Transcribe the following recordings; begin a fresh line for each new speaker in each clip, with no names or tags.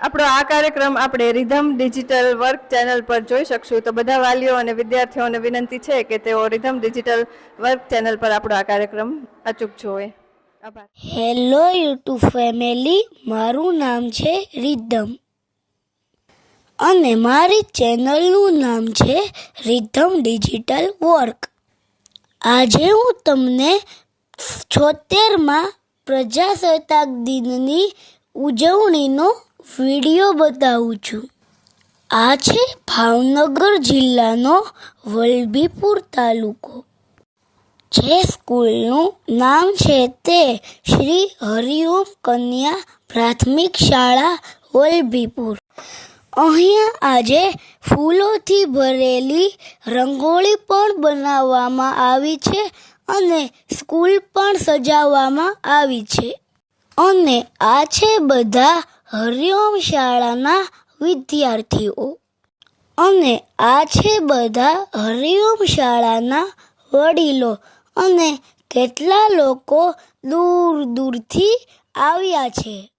આપણો આ કાર્યક્રમ આપણે રિધમ ડિજિટલ વર્ક ચેનલ પર જોઈ શકશું. તો બધા વાલીઓ અને વિદ્યાર્થીઓને વિનંતી છે કે તેઓ રિધમ ડિજિટલ વર્ક ચેનલ પર આપણો આ કાર્યક્રમ અચૂક જોવે.
હેલો યુટ્યુબ ફેમિલી, મારું નામ છે રિધમ. અને મારી ચેનલનું નામ છે રિધમ ડિજિટલ વર્ક. આજે હું તમને છોતેરમાં પ્રજાસત્તાક દિનની ઉજવણીનો વીડિયો બતાવું છું. આ છે ભાવનગર જિલ્લાનો વલભીપુર તાલુકો. જે સ્કૂલનું નામ છે તે શ્રી હરિઓમ કન્યા પ્રાથમિક શાળા વલભીપુર. અહીંયા આજે ફૂલોથી ભરેલી રંગોળી પણ બનાવવામાં આવી છે અને સ્કૂલ પણ સજાવવામાં આવી છે. અને આ છે બધા હરિઓમ શાળાના વિદ્યાર્થીઓ. અને આ છે બધા હરિઓમ શાળાના વડીલો અને કેટલા લોકો દૂર દૂરથી આવ્યા છે.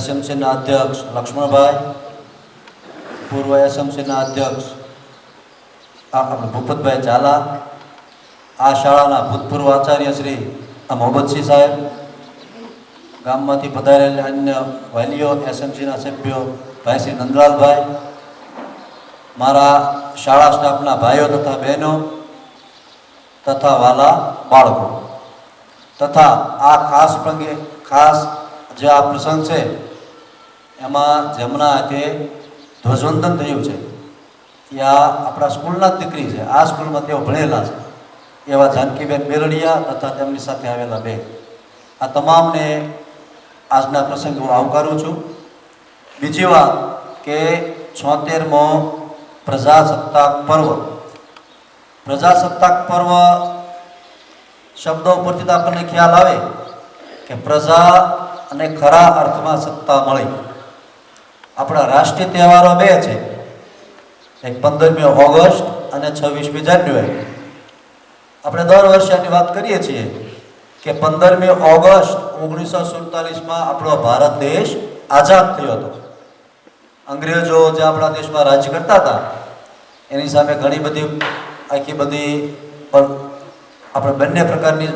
એસએમસીના અધ્યક્ષ લક્ષ્મણભાઈ પૂર્વ એસએમસીના અધ્યક્ષ આપણે ભૂપતભાઈ ઝાલા આ શાળાના ભૂતપૂર્વ આચાર્ય શ્રી મોહમ્મદસિંહ સાહેબ ગામમાંથી પધારેલા અન્ય વાલીઓ એસએમસીના સભ્યો ભાઈ શ્રી નંદલાલભાઈ મારા શાળા સ્ટાફના ભાઈઓ તથા બહેનો તથા વાલા બાળકો તથા આ ખાસ પ્રંગે ખાસ જે આ પ્રસંગ છે એમાં જેમના હાથે ધ્વજવંદન થયું છે, એ આ આપણા સ્કૂલના દીકરી છે. આ સ્કૂલમાં તેઓ ભણેલા છે. એવા જાનકીબેન બેલડિયા તથા તેમની સાથે આવેલા બે. આ તમામને આજના પ્રસંગે હું આવકારું છું. બીજી વાત કે છોતેરમો પ્રજાસત્તાક પર્વ. પ્રજાસત્તાક પર્વ શબ્દો ઉપરથી તો આપણને ખ્યાલ આવે કે પ્રજા અને ખરા અર્થમાં સત્તા મળી. આપણા રાષ્ટ્રીય તહેવારો બે છે. એક પંદરમી ઓગસ્ટ અને છવ્વીસમી જાન્યુઆરી. આપણે દર વર્ષે આની વાત કરીએ છીએ કે પંદરમી ઓગસ્ટ ઓગણીસો સુડતાલીસમાં આપણો ભારત દેશ આઝાદ થયો હતો. અંગ્રેજો જે આપણા દેશમાં રાજ કરતા હતા, એની સામે ઘણી બધી, આખી બધી, પણ આપણે બંને પ્રકારની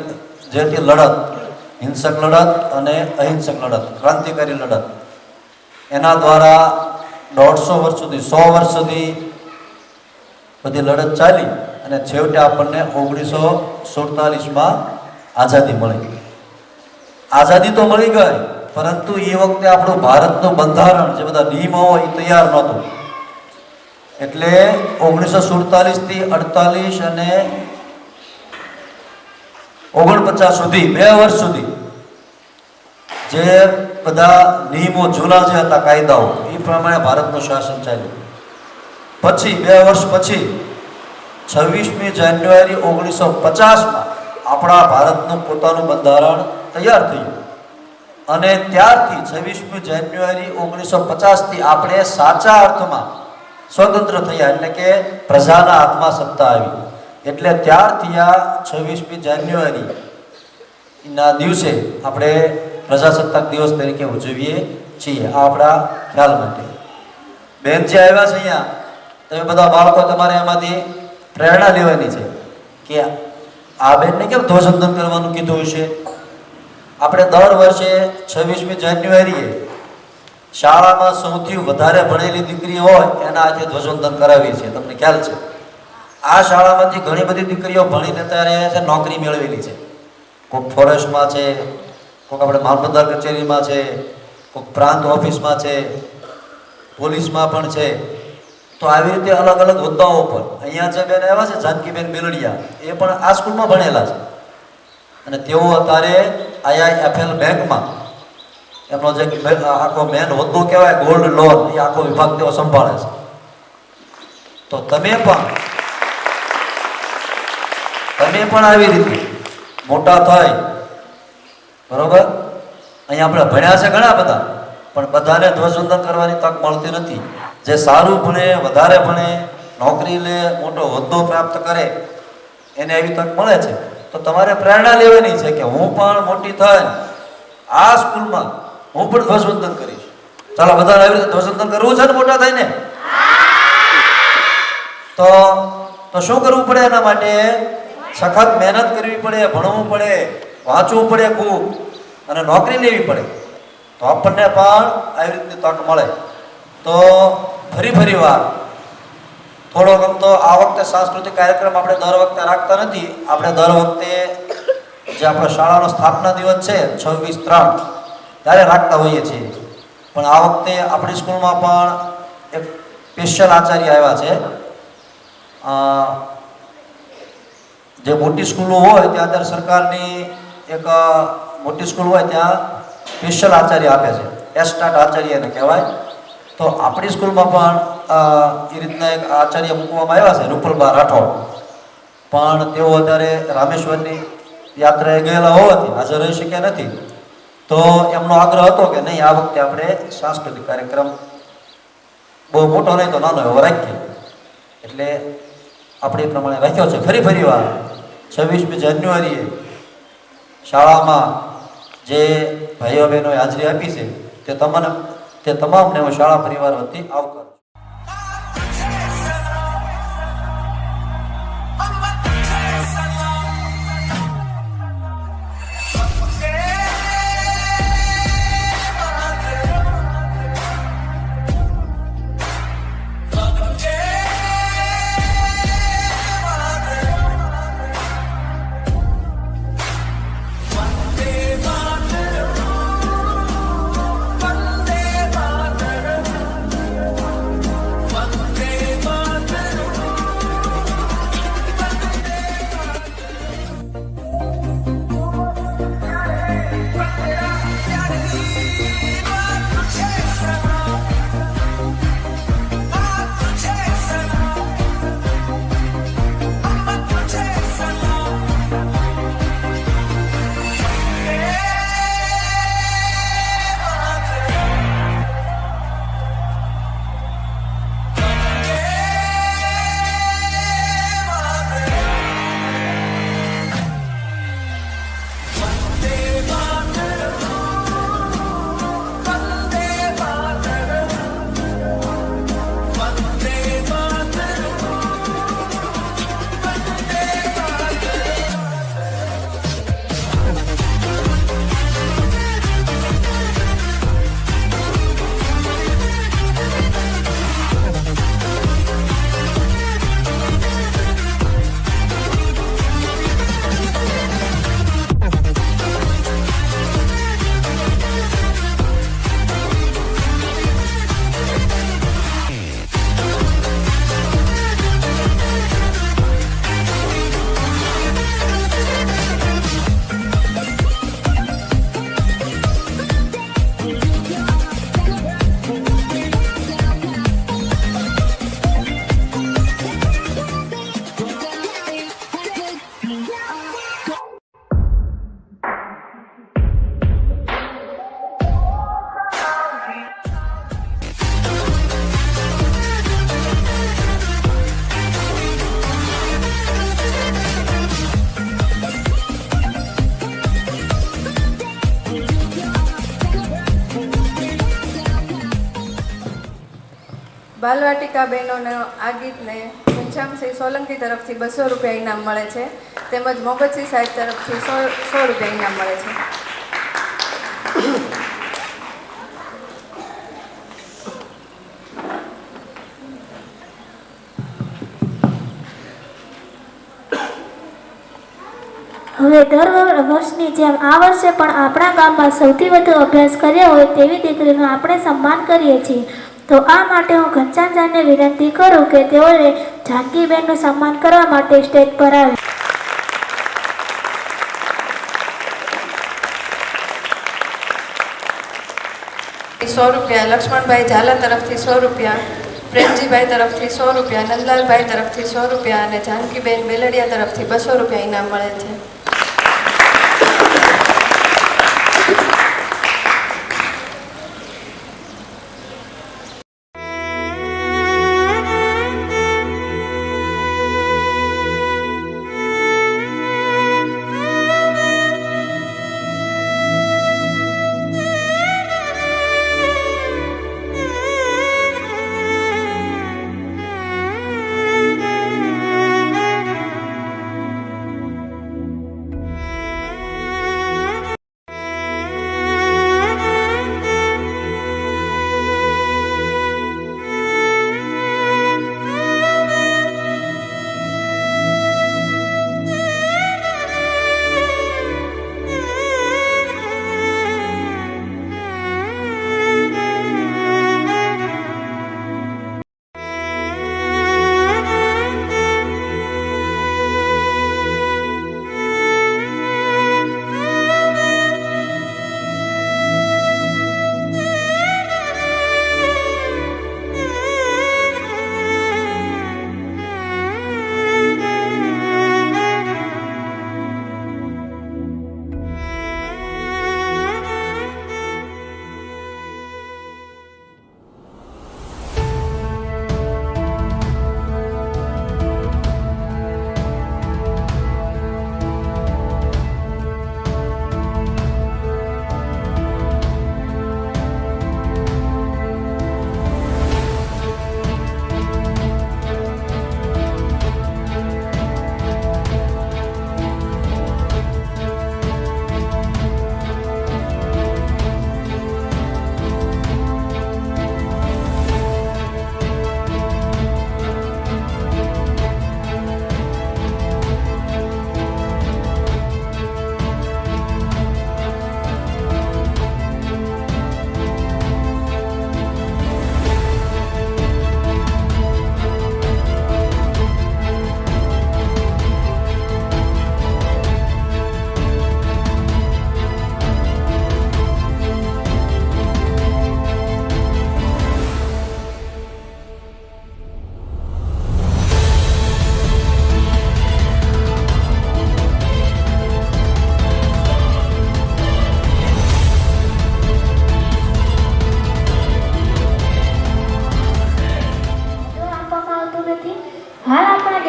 જે લડત, હિંસક લડત અને અહિંસક લડત, ક્રાંતિકારી લડત એના દ્વારા દોઢસો વર્ષ સુધી, સો વર્ષ સુધી બધી લડત ચાલી અને છેવટે આપણને ઓગણીસો સુડતાલીસમાં આઝાદી મળી. આઝાદી તો મળી ગઈ, પરંતુ એ વખતે આપણું ભારતનું બંધારણ જે બધા નિયમો એ તૈયાર નહોતું. એટલે ઓગણીસો સુડતાલીસથી અડતાલીસ અને ઓગણપચાસ સુધી, બે વર્ષ સુધી જે બધા નિયમો જૂના જે હતા કાયદાઓ. એ પ્રમાણે ભારતનું શાસન ચાલ્યું. પછી, બે વર્ષ પછી, છવ્વીસમી જાન્યુઆરી ઓગણીસો પચાસમાં આપણા ભારતનું પોતાનું બંધારણ તૈયાર થયું. અને ત્યારથી છવ્વીસમી જાન્યુઆરી ઓગણીસો પચાસથી આપણે સાચા અર્થમાં સ્વતંત્ર થયા, એટલે કે પ્રજાના હાથમાં સત્તા આવી. એટલે ત્યારથી આ છવ્વીસમી જાન્યુઆરી ના દિવસે આપણે પ્રજાસત્તાક દિવસ તરીકે ઉજવીએ છીએ આ આપણા ખ્યાલ માટે. બેન જે આવ્યા છે અહીંયા, તમે બધા બાળકો તમારે એમાંથી પ્રેરણા લેવાની છે કે આ બેનને કેમ ધ્વજવંદન કરવાનું કીધું હશે? આપણે દર વર્ષે છવ્વીસમી જાન્યુઆરીએ શાળામાં સૌથી વધારે ભણેલી દીકરી હોય એના હાથે ધ્વજવંદન કરાવીએ છીએ. તમને ખ્યાલ છે? આ શાળામાંથી ઘણી બધી દીકરીઓ ભણીને ત્યારે છે, નોકરી મેળવેલી છે. કોઈક ફોરેસ્ટમાં છે કોઈક આપણે મામલતદાર કચેરીમાં છે, કોઈક પ્રાંત ઓફિસમાં છે, પોલીસમાં પણ છે. તો આવી રીતે અલગ અલગ હોદ્દાઓ પર અહીંયા જે બેન આવ્યા છે, જાનકીબેન બેલડિયા, એ પણ આ સ્કૂલમાં ભણેલા છે. અને તેઓ અત્યારે આઈઆઈએફએલ બેંકમાં, એમનો જે આખો મેન હોદ્દો કહેવાય, ગોલ્ડ લોન, એ આખો વિભાગ તેઓ સંભાળે છે. તો તમે પણ તમે પણ આવી રીતે મોટા થાય બરોબર? અહીંયા આપણે ભણ્યા છે ઘણા બધા, પણ બધાને ધ્વજવંદન કરવાની તક મળતી નથી. જે સારું ભણે, વધારે ભણે, નોકરી લે, મોટો હોદ્દો પ્રાપ્ત કરે, એને એવી તક મળે છે. તો તમારે પ્રેરણા લેવાની છે કે હું પણ મોટી થાય આ સ્કૂલમાં હું પણ ધ્વજવંદન કરીશ. ચાલો, બધાને આવી રીતે ધ્વજવંદન કરવું છે ને મોટા થઈને? તો તો શું કરવું પડે એના માટે? સખત મહેનત કરવી પડે, ભણવું પડે. વાંચવું પડે ખૂબ અને નોકરી લેવી પડે. તો આપણને પણ આવી રીતની તક મળે. તો ફરી ફરી વાર, થોડોક આમ તો આ વખતે સાંસ્કૃતિક કાર્યક્રમ આપણે દર વખતે રાખતા નથી. આપણે દર વખતે જે આપણો શાળાનો સ્થાપના દિવસ છે, છવ્વીસ ત્રણ, ત્યારે રાખતા હોઈએ છીએ. પણ આ વખતે આપણી સ્કૂલમાં પણ એક સ્પેશિયલ આચાર્ય આવ્યા છે. જે મોટી સ્કૂલો હોય, ત્યાં અત્યારે સરકારની એક મોટી સ્કૂલ હોય ત્યાં સ્પેશિયલ આચાર્ય આપે છે. એસ્ટાટ આચાર્ય એને કહેવાય. તો આપણી સ્કૂલમાં પણ એ રીતના એક આચાર્ય મૂકવામાં આવ્યા છે, રૂપલબા રાઠોડ. પણ તેઓ અત્યારે રામેશ્વરની યાત્રાએ ગયેલા હોવાથી હાજર રહી શક્યા નથી. તો એમનો આગ્રહ હતો કે નહીં, આ વખતે આપણે સાંસ્કૃતિક કાર્યક્રમ બહુ મોટો નહીં તો નાનો એવો રાખીએ. એટલે આપણે પ્રમાણે રાખ્યો છે. ફરી ફરી વાર, છવ્વીસમી જાન્યુઆરીએ શાળામાં જે ભાઈઓ બહેનોએ હાજરી આપી છે, તે તમને તે તમામને હું શાળા પરિવાર વતી આવકારું
બાલવાટિકા બહેનોને આ ગીતને ઘનશ્યામસિંહ સોલંકી તરફથી બસો રૂપિયા ઇનામ મળે છે. તેમજ મોગતસિંહ સાહેબ તરફથી સો સો રૂપિયા ઇનામ મળે છે.
હવે દર વર્ષની જેમ આ વર્ષે પણ આપણા ગામમાં સૌથી વધુ અભ્યાસ કર્યો હોય તેવી દીકરીનું આપણે સન્માન કરીએ છીએ. તો આ માટે હું ઘનશ્યામજાને વિનંતી કરું કે તેઓને જાનકીબેનનું સન્માન કરવા માટે સ્ટેજ પર આવે.
સો રૂપિયા, લક્ષ્મણભાઈ ઝાલા તરફથી સો રૂપિયા, પ્રેમજીભાઈ તરફથી સો રૂપિયા નંદલાલભાઈ તરફથી સો રૂપિયા અને જાનકીબેન બેલડિયા તરફથી બસો રૂપિયા ઇનામ મળે છે.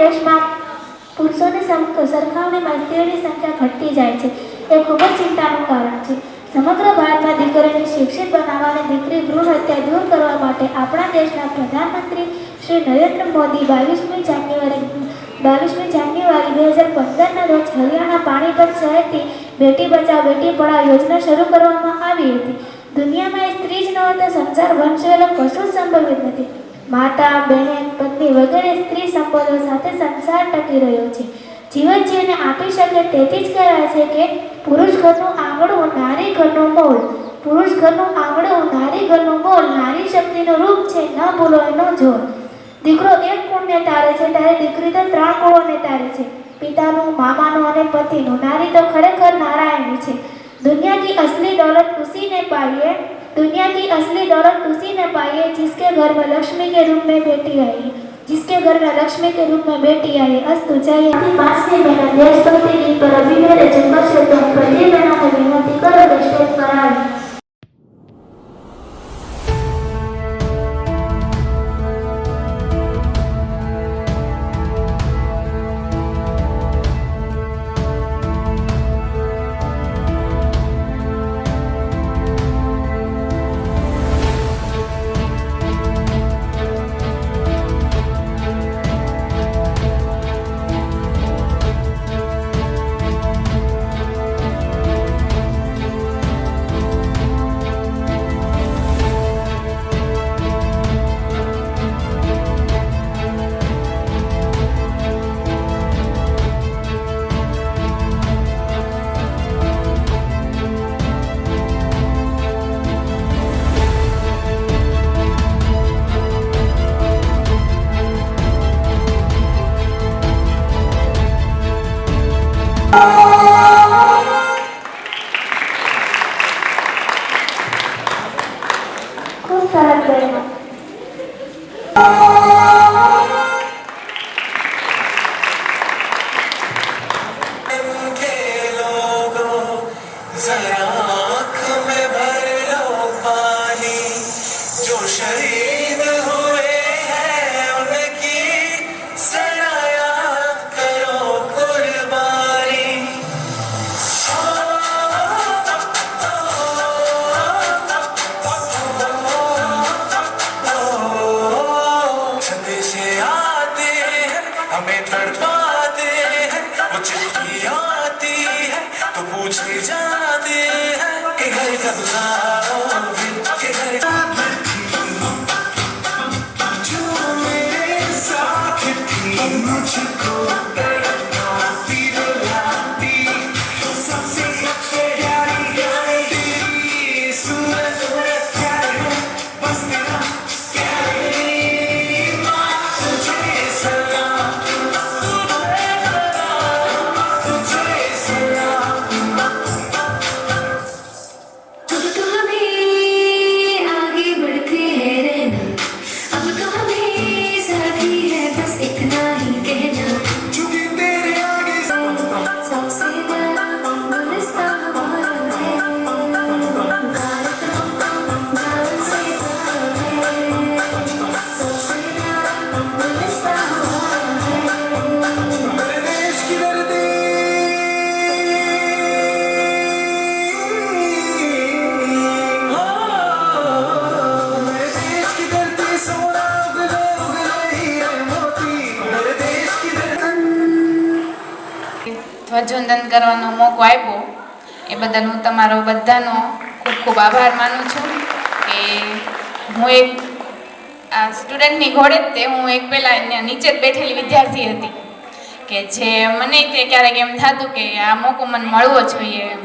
દેશમાં પુરુષોની સરખામણીમાં સ્ત્રીઓની સંખ્યા ઘટતી જાય છે. એ ખૂબ જ ચિંતાનું કારણ છે. સમગ્ર ભારતમાં દીકરીને શિક્ષિત બનાવવા અને દીકરી ભ્રૂણ હત્યા દૂર કરવા માટે આપણા દેશના પ્રધાનમંત્રી શ્રી નરેન્દ્ર મોદી બાવીસમી જાન્યુઆરી બાવીસમી જાન્યુઆરી બે હજાર પંદરના રોજ હરિયાણા પાણીપત શહેરથી બેટી બચાવ બેટી પઢાઓ યોજના શરૂ કરવામાં આવી હતી. દુનિયામાં સ્ત્રી જ ન હોય તો સંસાર વંશવેલો, કશું જ સંભવિત નથી. માતા, બહેન, પત્ની વગેરે સ્ત્રી સંબંધો સાથે સંસાર ટકી રહ્યો છે. જીવન જેને આપી શકે તેથી જ કહેવાય છે કે પુરુષ ઘરનું આંગણું નારી ઘરનો મોલ. પુરુષ ઘરનું આંગણું નારી ઘરનું મોલ નારી શક્તિનો રૂપ છે, ન ભૂલો એનો જોર. દીકરો એક ગુણને તારે છે ત્યારે દીકરી તો ત્રણ ગુણોને તારે છે. પિતાનું, મામાનું અને પતિનું. નારી તો ખરેખર નારાયણી છે. દુનિયાથી અસલી દોલત ઉસીને પાડીએ दुनिया की असली दौलत उसी ने पाई है जिसके घर में लक्ष्मी के रूप में बेटी आई। जिसके घर में लक्ष्मी के रूप में बेटी आई
है अस्तु जय पास में मेरा
देश तो
तेरी
पर अभी मेरे जन्म से तो पहले ये बना विनती
करो देश दृष्टि कराएँ Sarah.
ધ્વજવંદન કરવાનો મોકો આપ્યો, એ બદલ હું તમારો બધાનો ખૂબ ખૂબ આભાર માનું છું કે હું એક આ સ્ટુડન્ટની ઘોડે જ તે હું એક પહેલાં નીચે જ બેઠેલી વિદ્યાર્થી હતી કે જે મને તે ક્યારેક એમ થતું કે આ મોકો મને મળવો જોઈએ એમ,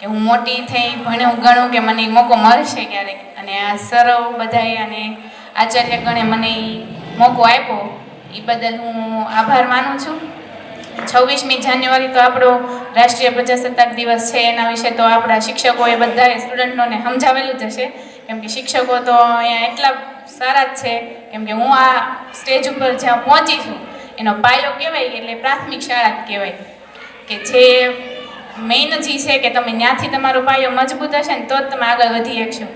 કે હું મોટી થઈ ભણ્યું ગણું કે મને મોકો મળશે ક્યારેક. અને આ સરો બધાએ અને આચાર્ય ગણે મને મોકો આપ્યો એ બદલ હું આભાર માનું છું. છવ્વીસમી જાન્યુઆરી તો આપણો રાષ્ટ્રીય પ્રજાસત્તાક દિવસ છે. એના વિશે તો આપણા શિક્ષકોએ બધાએ સ્ટુડન્ટોને સમજાવેલું જ હશે. કેમ કે શિક્ષકો તો અહીંયા એટલા સારા જ છે. કેમ કે હું આ સ્ટેજ ઉપર જ્યાં પહોંચી છું, એનો પાયો કહેવાય એટલે પ્રાથમિક શાળા જ કહેવાય. કે જે મેઇન જ છે કે તમે ત્યાંથી તમારો પાયો મજબૂત હશે ને તો જ તમે આગળ વધી શકશો.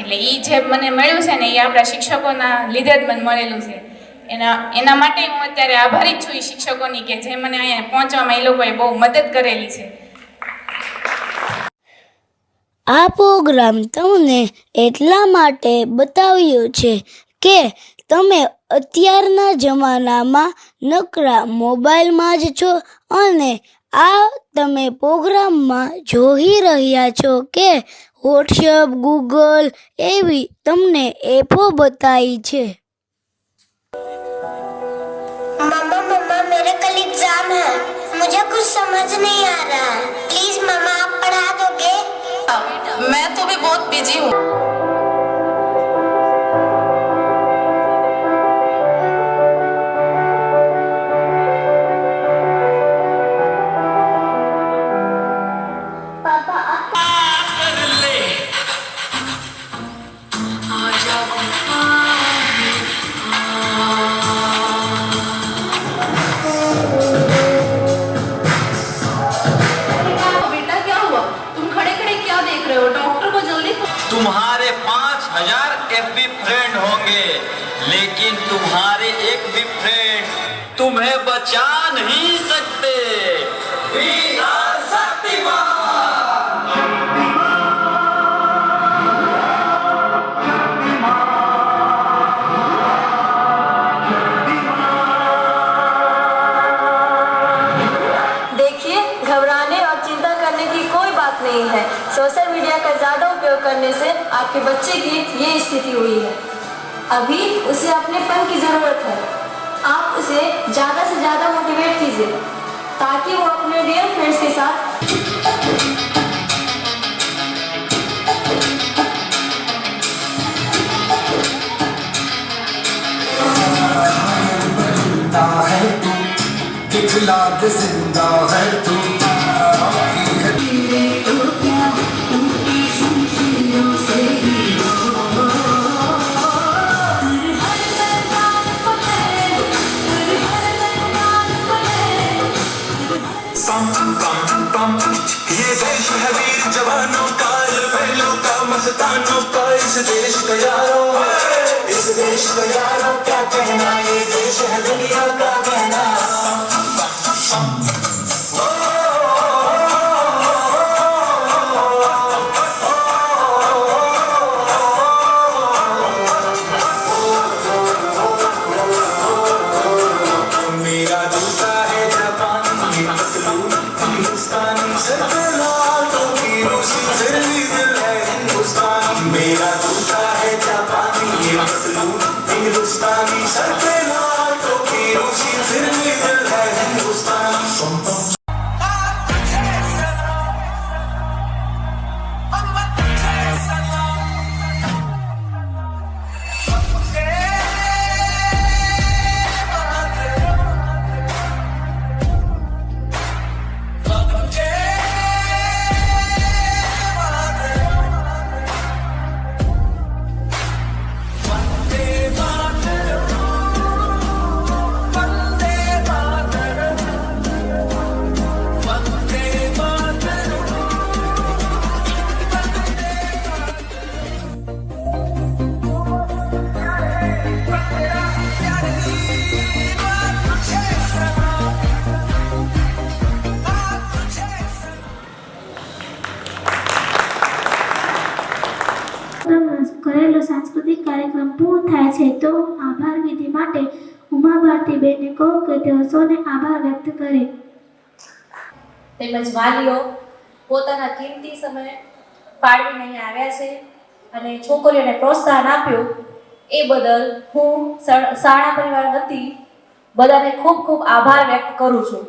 એટલે એ જે મને મળ્યું છે ને એ આપણા શિક્ષકોના લીધે જ મને મળેલું છે. એના એના માટે હું અત્યારે આભારી છું એ શિક્ષકોની કે જે મને અહીંયા પહોંચવામાં એ લોકોએ બહુ મદદ કરેલી છે.
આ પ્રોગ્રામ તમને એટલા માટે બતાવ્યો છે કે તમે અત્યારના જમાનામાં નકરા મોબાઈલમાં જ છો અને આ તમે પ્રોગ્રામમાં જોઈ રહ્યા છો કે વોટ્સઅપ ગૂગલ એવી તમને એપો બતાવી છે.
मम्मा मम्मा मेरे कल एग्जाम है मुझे कुछ समझ नहीं आ रहा है प्लीज मम्मा आप पढ़ा दोगे
मैं तो भी बहुत बिजी हूँ
तुम्हारे एक भी फ्रेंड तुम्हें बचा नहीं सकते।
नहीं है। सोशल मीडिया का ज़्यादा उपयोग करने से आपके बच्चे की ये स्थिति हुई है। अभी उसे अपने पन की ज़रूरत है। आप उसे ज़्यादा से ज़्यादा मोटिवेट कीजिए, ताकि वो अपने रियल फ्रेंड्स के साथ
ज़िंदा है तू। वीर जवानों का लड़कों का मस्तानों का इस देश का यारों इस देश का यारों क्या कहना ये देश है दुनिया का कहना
સૌને આભાર વ્યક્ત કરે.
તેમજ વાલીઓ પોતાના કિંમતી સમય ફાળવીને અહીં આવ્યા છે અને છોકરીઓને પ્રોત્સાહન આપ્યું. એ બદલ હું શાળા પરિવાર વતી બધાને ખૂબ ખૂબ આભાર વ્યક્ત કરું છું.